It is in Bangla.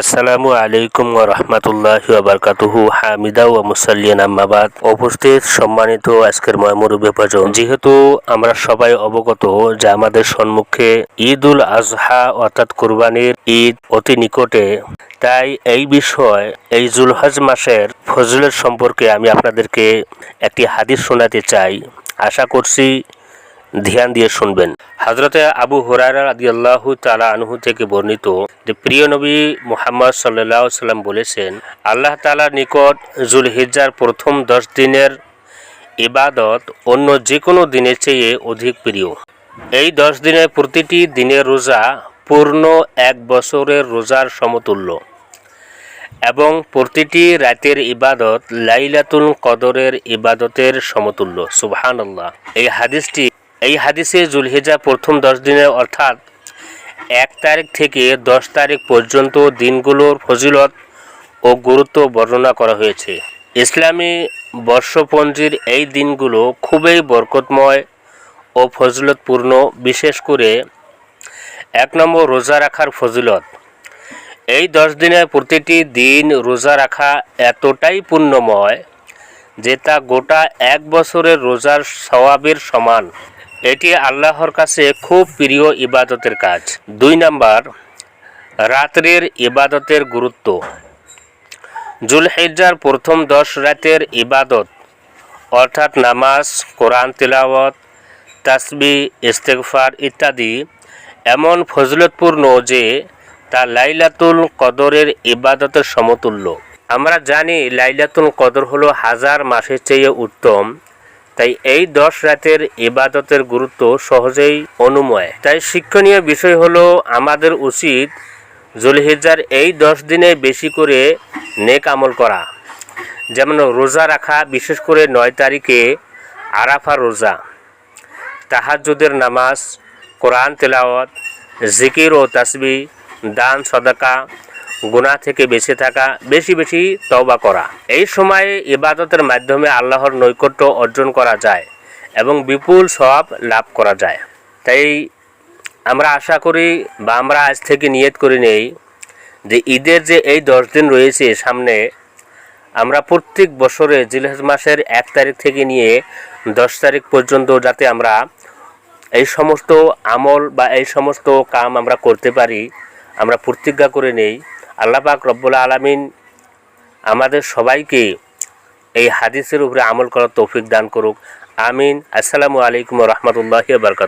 আসসালামু আলাইকুম ওয়া রাহমাতুল্লাহি ওয়া বারাকাতুহু। হামিদা ওয়া মুসাল্লিয়ান আম্মাবাদ উপস্থিত সম্মানিত আজকের ময়মুরুবে ভজন যেহেতু আমরা সবাই অবগত যে আমাদের সম্মুখে ঈদ উল আজহা অর্থাৎ কুরবানির ঈদ অতি নিকটে, তাই এই বিষয়, এই জুলহজ মাসের ফজলের সম্পর্কে আমি আপনাদেরকে একটি হাদিস শোনাতে চাই। আশা করছি ধ্যান দিয়ে শুনবেন। হজরতে আবু হুরারা রাদিয়াল্লাহু তাআলা আনহু থেকে বর্ণিত যে প্রিয় নবী মুহাম্মদ আলাইহি সাল্লাম বলেছেন, আল্লাহ তাআলার নিকট জুলহিজ্জার প্রথম দশ দিনের ইবাদত অন্য যে কোনো দিনের চেয়ে অধিক প্রিয়। এই দশ দিনের প্রতিটি দিনের রোজা পূর্ণ এক বছরের রোজার সমতুল্য এবং প্রতিটি রাতের ইবাদত লাইলাতুল কদরের ইবাদতের সমতুল্য। সুবহানাল্লাহ। এই হাদিসটি এই হাদিসে জুলহিজা প্রথম দশ দিনের অর্থাৎ এক তারিখ থেকে দশ তারিখ পর্যন্ত দিনগুলোর ফজিলত ও গুরুত্ব বর্ণনা করা হয়েছে। ইসলামী বর্ষপঞ্জির এই দিনগুলো খুবই বরকতময় ও ফজিলতপূর্ণ, বিশেষ করে এক নম্বর রোজা রাখার ফজিলত। এই দশ দিনের প্রতিটি দিন রোজা রাখা এতটাই পুণ্যময় যে তা গোটা এক বছরের রোজার সওয়াবের সমান। এটি আল্লাহর কাছে খুব প্রিয় ইবাদতের কাজ। দুই নাম্বার, রাত্রের ইবাদতের গুরুত্ব। জুলহিজ্জার প্রথম দশ রাতের ইবাদত, অর্থাৎ নামাজ, কোরআন তিলাওয়াত, তাসবি, ইস্তেগফার ইত্যাদি, এমন ফজলতপূর্ণ যে তা লাইলাতুল কদরের ইবাদতের সমতুল্য। আমরা জানি লাইলাতুল কদর হলো হাজার মাসের চেয়ে উত্তম। তাই এই দশ রাতের ইবাদতের গুরুত্ব সহজেই অনুময়। তাই শিক্ষণীয় বিষয় হলো, আমাদের উচিত জুলহিজ্জার এই দশ দিনে বেশি করে নেক আমল করা। যেমন রোজা রাখা, বিশেষ করে নয় তারিখে আরাফা রোজা, তাহাজ্জুদের নামাজ, কোরআন তেলাওয়াত, জিকির ও তাসবি, দান, সদাকা গুনাহ থেকে বেঁচে থাকা, বেশি বেশি তওবা করা। এই সময়ে ইবাদতের মাধ্যমে আল্লাহর নৈকট্য অর্জন করা যায় এবং বিপুল সওয়াব লাভ করা যায়। তাই আমরা আশা করি বা আমরা আজ থেকে নিয়ত করে নেই যে ঈদের যে এই দশ দিন রয়েছে সামনে, আমরা প্রত্যেক বছরে জিলহজ মাসের এক তারিখ থেকে নিয়ে দশ তারিখ পর্যন্ত যাতে আমরা এই সমস্ত আমল বা এই সমস্ত কাম আমরা করতে পারি, আমরা প্রতিজ্ঞা করে নেই। আল্লাহ পাক রব্বুল আলমিন আমাদের সবাইকে এই হাদিসের উপরে আমল করার তৌফিক দান করুক। আমিন। আসসালামু আলাইকুম রহমতুল্লাহ বারকাত